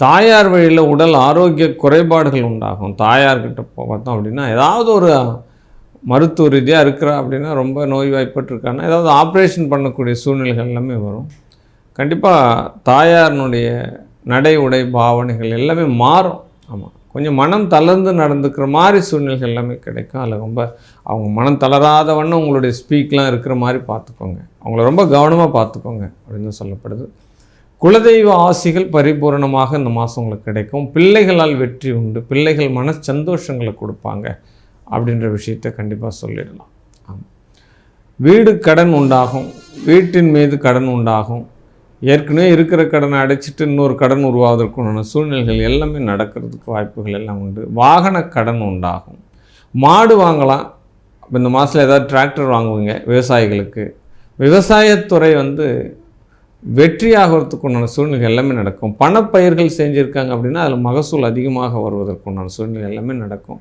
தாயார் வழியில் உடல் ஆரோக்கிய குறைபாடுகள் உண்டாகும். தாயார்கிட்ட போ- பார்த்தோம் அப்படின்னா ஏதாவது ஒரு மருத்துவ ரீதியாக இருக்கிறா அப்படின்னா ரொம்ப நோய்வாய்ப்பட்டிருக்கான்னா ஏதாவது ஆப்ரேஷன் பண்ணக்கூடிய சூழ்நிலைகள் எல்லாமே வரும். கண்டிப்பாக தாயாரினுடைய நடை உடை பாவனைகள் எல்லாமே மாறும். ஆமாம் கொஞ்சம் மனம் தளர்ந்து நடந்துக்கிற மாதிரி சூழ்நிலைகள் எல்லாமே கிடைக்கும். அதில் ரொம்ப அவங்க மனம் தளராத வண்ணம் உங்களுடைய ஸ்பீக்லாம் இருக்கிற மாதிரி பார்த்துக்கோங்க. அவங்கள ரொம்ப கவனமாக பார்த்துக்கோங்க அப்படின்னு சொல்லப்படுது. குலதெய்வ ஆசிகள் பரிபூரணமாக இந்த மாதம் உங்களுக்கு கிடைக்கும். பிள்ளைகளால் வெற்றி உண்டு. பிள்ளைகள் மன சந்தோஷங்களை கொடுப்பாங்க அப்படின்ற விஷயத்தை கண்டிப்பாக சொல்லிடலாம். ஆமாம் வீடு கடன் உண்டாகும். வீட்டின் மீது கடன் உண்டாகும். ஏற்கனவே இருக்கிற கடனை அடைச்சிட்டு இன்னொரு கடன் உருவாவதற்குண்டான சூழ்நிலைகள் எல்லாமே நடக்கிறதுக்கு வாய்ப்புகள் எல்லாம் உண்டு. வாகன கடன் உண்டாகும். மாடு வாங்கலாம். இந்த மாதத்தில் ஏதாவது டிராக்டர் வாங்குவீங்க விவசாயிகளுக்கு. விவசாயத்துறை வந்து வெற்றியாகிறதுக்கு உண்டான சூழ்நிலை எல்லாமே நடக்கும். பணப்பயிர்கள் செஞ்சுருக்காங்க அப்படின்னா அதில் மகசூல் அதிகமாக வருவதற்கு உண்டான சூழ்நிலை எல்லாமே நடக்கும்.